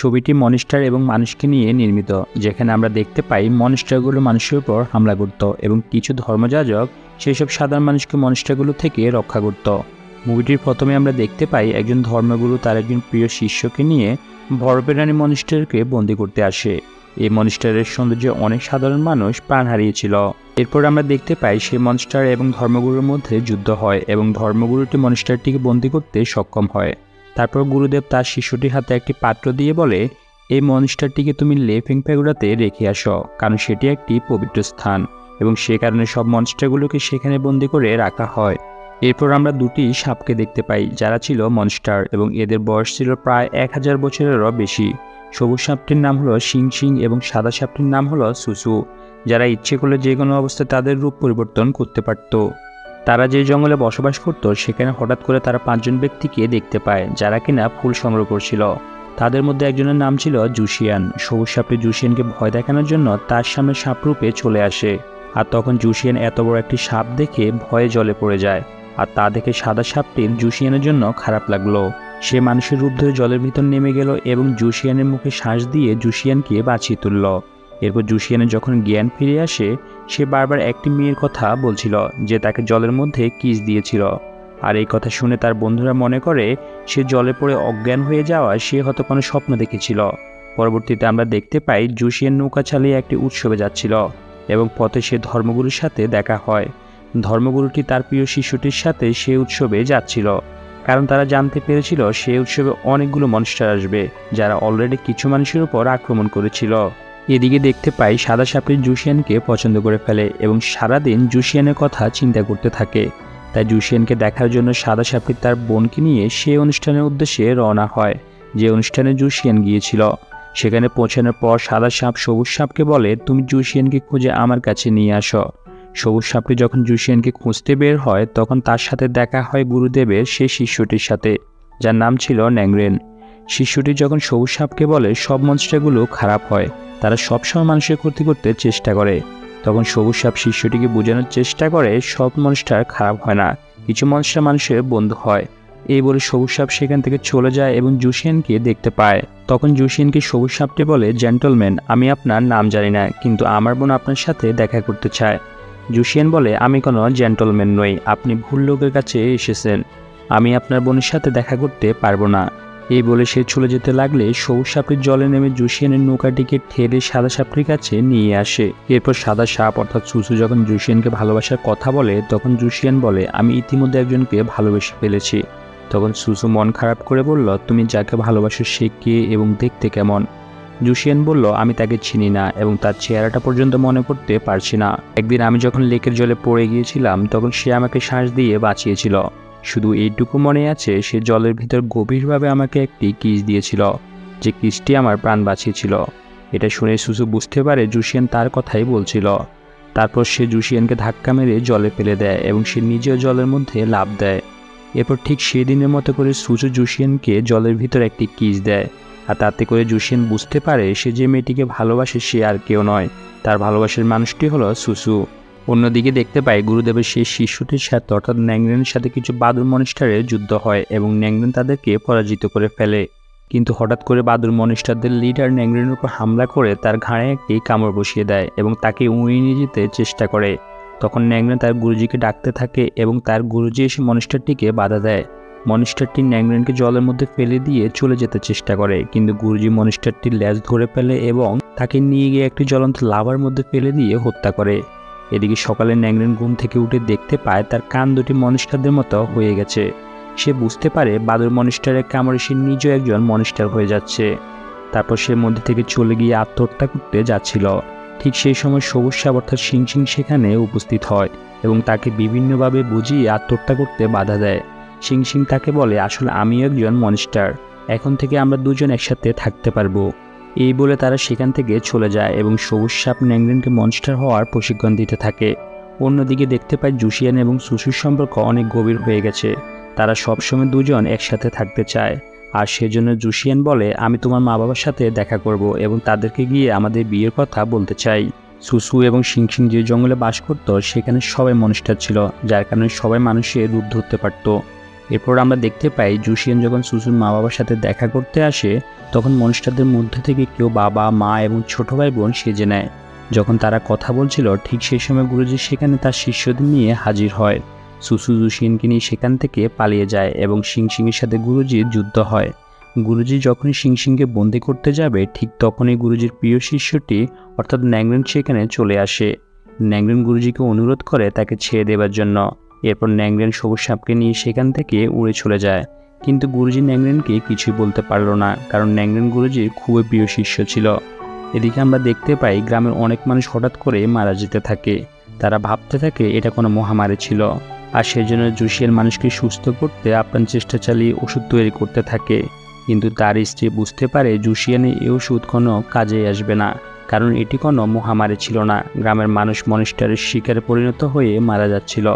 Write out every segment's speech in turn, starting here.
ছবিটি মনিস্টার এবং মানুষকে নিয়ে নির্মিত, যেখানে আমরা দেখতে পাই মনিস্টারগুলো মানুষের উপর হামলা করত এবং কিছু ধর্মযাজক সেই সব সাধারণ মানুষকে মনিস্টারগুলো থেকে রক্ষা করত। মুভিটির প্রথমে আমরা দেখতে পাই একজন ধর্মগুরু তার একজন প্রিয় শিষ্যকে নিয়ে ভরপেরানি মনিস্টারকে বন্দি করতে আসে। এই মনিস্টারের সৌন্দর্যে অনেক সাধারণ মানুষ প্রাণ হারিয়েছিল। এরপর আমরা দেখতে পাই সেই মনস্টার এবং ধর্মগুরুর মধ্যে যুদ্ধ হয় এবং ধর্মগুরুটি মনস্টারটিকে বন্দি করতে সক্ষম হয়। তারপর গুরুদেব তার শিশুটির হাতে একটি পাত্র দিয়ে বলে, এই মনস্টারটিকে তুমি লেফিং প্যাগুড়াতে রেখে আসো, কারণ সেটি একটি পবিত্র স্থান এবং সে কারণে সব মনস্টারগুলোকে সেখানে বন্দি করে রাখা হয়। এরপর আমরা দুটি সাপকে দেখতে পাই, যারা ছিল মনস্টার এবং এদের বয়স ছিল প্রায় এক হাজার বছরেরও বেশি। সবুজ সাপটির নাম হলো সিং সিং এবং সাদা সাপটির নাম হলো সুসু যারা ইচ্ছে করলে যে কোনো অবস্থায় তাদের রূপ পরিবর্তন করতে পারত। তারা যে জঙ্গলে বসবাস করত, সেখানে হঠাৎ করে তারা পাঁচজন ব্যক্তিকে দেখতে পায়, যারা কিনা ফুল সংগ্রহ করছিল। তাদের মধ্যে একজনের নাম ছিল জুশিয়ান। সবুজ সাপটি জুশিয়ানকে ভয় দেখানোর জন্য তার সামনে সাপরূপে চলে আসে। আর তখন জুশিয়ান এত বড় একটি সাপ দেখে ভয়ে জলে পড়ে যায়, আর তা দেখে সাদা সাপটির জুশিয়ানের জন্য খারাপ লাগল। সে মানুষের রূপ ধরে জলের ভিতর নেমে গেল এবং জুশিয়ানের মুখে শ্বাস দিয়ে জুশিয়ানকে বাঁচিয়ে তুলল। এরপর জুশিয়ানের যখন জ্ঞান ফিরে আসে, সে বারবার একটি মেয়ের কথা বলছিল, যে তাকে জলের মধ্যে কিস দিয়েছিল। আর এই কথা শুনে তার বন্ধুরা মনে করে, সে জলে পড়ে অজ্ঞান হয়ে যাওয়ায় সে হয়তো কোনো স্বপ্ন দেখেছিল। পরবর্তীতে আমরা দেখতে পাই, জুশিয়ান নৌকা চালিয়ে একটি উৎসবে যাচ্ছিল এবং পথে সে ধর্মগুরুর সাথে দেখা হয়। ধর্মগুরুটি তার প্রিয় শিশুটির সাথে সে উৎসবে যাচ্ছিল। কারণ তারা জানতে পেরেছিল, সে উৎসবে অনেকগুলো মনস্টার আসবে, যারা অলরেডি কিছু মানুষের উপর আক্রমণ করেছিল। এদিকে দেখতে পাই সাদা সাপটি জুশিয়ানকে পছন্দ করে ফেলে এবং সারাদিন জুশিয়ানের কথা চিন্তা করতে থাকে। তাই জুশিয়ানকে দেখার জন্য সাদা সাপটি তার বোনকে নিয়ে সে অনুষ্ঠানের উদ্দেশ্যে রওনা হয়, যে অনুষ্ঠানে জুশিয়ান গিয়েছিল। সেখানে পৌঁছানোর পর সাদা সাপ সবুজ সাপকে বলে, তুমি জুশিয়ানকে খুঁজে আমার কাছে নিয়ে আসো। সবুজ সাপটি যখন জুশিয়ানকে খুঁজতে বের হয়, তখন তার সাথে দেখা হয় গুরুদেবের সে শিষ্যটির সাথে, যার নাম ছিল ন্যাংরেন। শিষ্যটি যখন সবুজ সাপকে বলে, সব মনস্টারগুলো খারাপ হয় তারা সবসময় মানুষের ক্ষতি করতে চেষ্টা করে। তখন সবুজ সাপ শিষ্যটিকে বোঝানোর চেষ্টা করে, সব মনস্টার খারাপ হয় না, কিছু মনস্টার মানুষের বন্ধু হয়। এই বলে সবুজ সাপ সেখান থেকে চলে যায় এবং জুশিয়ানকে দেখতে পায়। তখন জুশিয়ানকে সবুজ সাপটি বলে জেন্টলম্যান আমি আপনার নাম জানি না, কিন্তু আমার বোন আপনার সাথে দেখা করতে চায়। জুশিয়ান বলে, আমি কোনো জেন্টলম্যান নই, আপনি ভুল লোকের কাছে এসেছেন। আমি আপনার বোনের সাথে দেখা করতে পারব না। এই বলে সে চলে যেতে লাগলে সবুজ সাপটির জলে নেমে জুশিয়ানের নৌকাটিকে ঠেলে সাদা সাপটির কাছে নিয়ে আসে। এরপর সাদা সাপ অর্থাৎ সুসু যখন জুশিয়ানকে ভালোবাসার কথা বলে, তখন জুশিয়ান বলে, আমি ইতিমধ্যে একজনকে ভালোবেসে ফেলেছি। তখন সুসু মন খারাপ করে বলল, তুমি যাকে ভালোবাসো সে কে এবং দেখতে কেমন? জুশিয়ান বলল, আমি তাকে চিনি না এবং তার চেহারাটা পর্যন্ত মনে করতে পারছি না। একদিন আমি যখন লেকের জলে পড়ে গিয়েছিলাম, তখন সে আমাকে শ্বাস দিয়ে বাঁচিয়েছিল। শুধু এইটুকু মনে আছে, সে জলের ভিতর গভীরভাবে আমাকে একটি কিস দিয়েছিল, যে কিসটি আমার প্রাণ বাঁচিয়েছিল। এটা শুনে সুসু বুঝতে পারে জুশিয়ান তার কথাই বলছিল। তারপর সে জুশিয়ানকে ধাক্কা মেরে জলে ফেলে দেয় এবং সে নিজেও জলের মধ্যে লাভ দেয়। এরপর ঠিক সেই দিনের মতো করে সুসু জুশিয়ানকে জলের ভিতর একটি কিস দেয়, আর তাতে করে জুশিয়ান বুঝতে পারে সে যে মেয়েটিকে ভালোবাসে সে আর কেউ নয়। তার ভালোবাসার মানুষটি হলো সুসু। অন্যদিকে দেখতে পাই গুরুদেবের সেই শিষ্যটির সাথে, অর্থাৎ ন্যাংরেনের সাথে কিছু বাদুর মনিস্টারের যুদ্ধ হয় এবং ন্যাংরেন তাদেরকে পরাজিত করে ফেলে। কিন্তু হঠাৎ করে বাদুর মনিস্টারদের লিডার ন্যাংরেনের উপর হামলা করে তার ঘাড়ে একটি কামড় বসিয়ে দেয় এবং তাকে উড়িয়ে নিয়ে যেতে চেষ্টা করে। তখন ন্যাংরেন তার গুরুজিকে ডাকতে থাকে এবং তার গুরুজি এসে মনিস্টারটিকে বাধা দেয়। মনিস্টারটি ন্যাংরেনকে জলের মধ্যে ফেলে দিয়ে চলে যেতে চেষ্টা করে, কিন্তু গুরুজি মনিস্টারটির ল্যাজ ধরে ফেলে এবং তাকে নিয়ে গিয়ে একটি জ্বলন্ত লাভার মধ্যে ফেলে দিয়ে হত্যা করে। এদিকে সকালে ন্যাংরেন ঘুম থেকে উঠে দেখতে পায় তার কান দুটি মনিস্টারদের মতো হয়ে গেছে। সে বুঝতে পারে বাদুর মনিস্টারের কামড়ে সে নিজেও একজন মনিস্টার হয়ে যাচ্ছে। তারপর সে মধ্যে থেকে চলে গিয়ে আত্মহত্যা করতে যাচ্ছিল। ঠিক সেই সময় সবুজ অর্থাৎ সিং সিং সেখানে উপস্থিত হয় এবং তাকে বিভিন্নভাবে বুঝিয়ে আত্মহত্যা করতে বাধা দেয়। সিং সিং তাকে বলে, আসলে আমিও একজন মনিস্টার এখন থেকে আমরা দুজন একসাথে থাকতে পারব। এই বলে তারা সেখান থেকে চলে যায় এবং সবুজ সাপ ন্যাংরেনকে মনস্টার হওয়ার প্রশিক্ষণ দিতে থাকে। অন্যদিকে দেখতে পাই জুশিয়ান এবং সুসুর সম্পর্ক অনেক গভীর হয়ে গেছে। তারা সবসময় দুজন একসাথে থাকতে চায়। আর সেজন্য জুশিয়ান বলে, আমি তোমার মা বাবার সাথে দেখা করব এবং তাদেরকে গিয়ে আমাদের বিয়ের কথা বলতে চাই। সুসু এবং সিংসিং যে জঙ্গলে বাস করত, সেখানে সবাই মনস্টার ছিল, যার কারণে সবাই মানুষের রূপ ধরতে পারত। এরপর আমরা দেখতে পাই জুসিয়ান যখন সুসুর মা বাবার সাথে দেখা করতে আসে, তখন মনস্টারদের মধ্যে থেকে কেউ বাবা, মা এবং ছোট ভাই বোন সেজে নেয়। যখন তারা কথা বলছিল, ঠিক সেই সময় গুরুজি সেখানে তার শিষ্যদের নিয়ে হাজির হয়। সুসু জুসিয়ানকে নিয়ে সেখান থেকে পালিয়ে যায় এবং সিং সিংয়ের সাথে গুরুজির যুদ্ধ হয়। গুরুজি যখনই সিং সিংকে বন্দি করতে যাবে, ঠিক তখনই গুরুজির প্রিয় শিষ্যটি, অর্থাৎ ন্যাংরেন সেখানে চলে আসে। ন্যাংরেন গুরুজিকে অনুরোধ করে তাকে ছেড়ে দেবার জন্য। এরপর ন্যাংরেন সবুজ সাপকে নিয়ে সেখান থেকে উড়ে চলে যায়। কিন্তু গুরুজি ন্যাংরেনকে কিছুই বলতে পারল না, কারণ ন্যাংরেন গুরুজির খুবই প্রিয় শিষ্য ছিল। এদিকে আমরা দেখতে পাই গ্রামের অনেক মানুষ হঠাৎ করে মারা যেতে থাকে। তারা ভাবতে থাকে এটা কোনো মহামারী ছিল, আর সেজন্য জুসিয়ান মানুষকে সুস্থ করতে আপ্রাণ চেষ্টা চালিয়ে ওষুধ তৈরি করতে থাকে। কিন্তু তার স্ত্রী বুঝতে পারে জুসিয়ানে এই ওষুধ কোনো কাজে আসবে না, কারণ এটি কোনো মহামারী ছিল না। গ্রামের মানুষ মনিস্টারের শিকারে পরিণত হয়ে মারা যাচ্ছিল।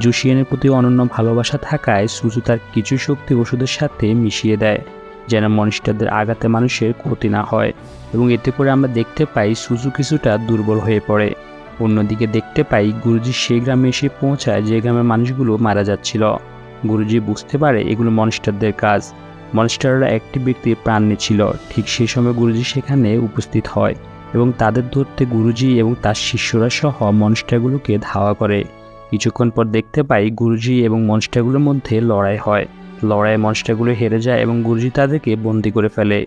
জুসিয়ানের প্রতি অনন্য ভালোবাসা থাকায় সুজু তার কিছু শক্তি ওষুধের সাথে মিশিয়ে দেয়, যেন মনিস্টারদের আঘাতে মানুষের ক্ষতি না হয়। এবং এতে করে আমরা দেখতে পাই সুজু কিছুটা দুর্বল হয়ে পড়ে। অন্যদিকে দেখতে পাই গুরুজি সেই গ্রামে এসে পৌঁছায় যে গ্রামের মানুষগুলো মারা যাচ্ছিল। গুরুজি বুঝতে পারে এগুলো মনস্টারদের কাজ। মনস্টাররা একটি ব্যক্তির প্রাণ নিচ্ছিল। ঠিক সেই সময় গুরুজি সেখানে উপস্থিত হয় এবং তাদের ধরতে গুরুজি এবং তার শিষ্যরা সহ মনস্টারগুলোকে ধাওয়া করে। কিছুক্ষণ পর দেখতে পাই গুরুজি এবং মনস্টারগুলোর মধ্যে লড়াই হয়। লড়াইয়ে মনস্টারগুলো হেরে যায় এবং গুরুজি তাদেরকে বন্দি করে ফেলে।